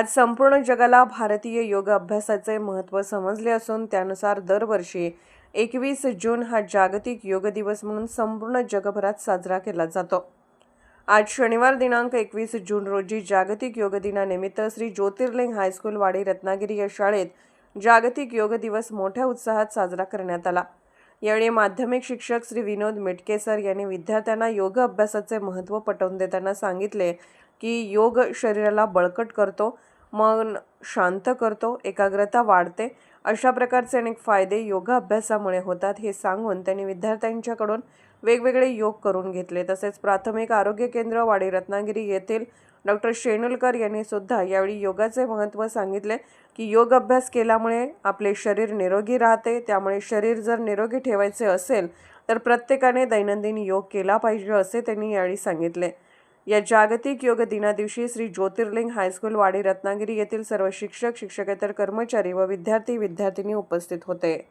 आज संपूर्ण जगाला भारतीय योग अभ्यासाचे महत्त्व समजले असून त्यानुसार दरवर्षी एकवीस जून हा जागतिक योग दिवस म्हणून संपूर्ण जगभरात साजरा केला जातो. आज शनिवार दिनांक एकवीस जून रोजी जागतिक योग दिनानिमित्त श्री ज्योतिर्लिंग हायस्कूल वाडी रत्नागिरी या शाळेत जागतिक योग दिवस मोठ्या उत्साहात साजरा करण्यात आला. यावेळी माध्यमिक शिक्षक श्री विनोद मिटकेसर यांनी विद्यार्थ्यांना योग अभ्यासाचे महत्त्व पटवून देताना सांगितले की योग शरीराला बळकट करतो मन शांत करतो एकाग्रता वाढते. अशा प्रकारचे अनेक फायदे योगा अभ्यासामुळे होतात हे सांगून त्यांनी विद्यार्थ्यांच्याकडून वेगवेगळे योग करून घेतले. तसेच प्राथमिक आरोग्य केंद्र वाडी रत्नागिरी येथील डॉक्टर शेनुलकर यांनी सुद्धा यावेळी योगाचे महत्त्व सांगितले की योग अभ्यास केल्यामुळे आपले शरीर निरोगी राहते. त्यामुळे शरीर जर निरोगी ठेवायचे असेल तर प्रत्येकाने दैनंदिन योग केला पाहिजे असे त्यांनी यावेळी सांगितले. या जागतिक योग दिनादिवशी श्री ज्योतिर्लिंग हायस्कूल वाडी रत्नागिरी येथील सर्व शिक्षक शिक्षकेतर कर्मचारी व विद्यार्थी विद्यार्थिनी उपस्थित होते.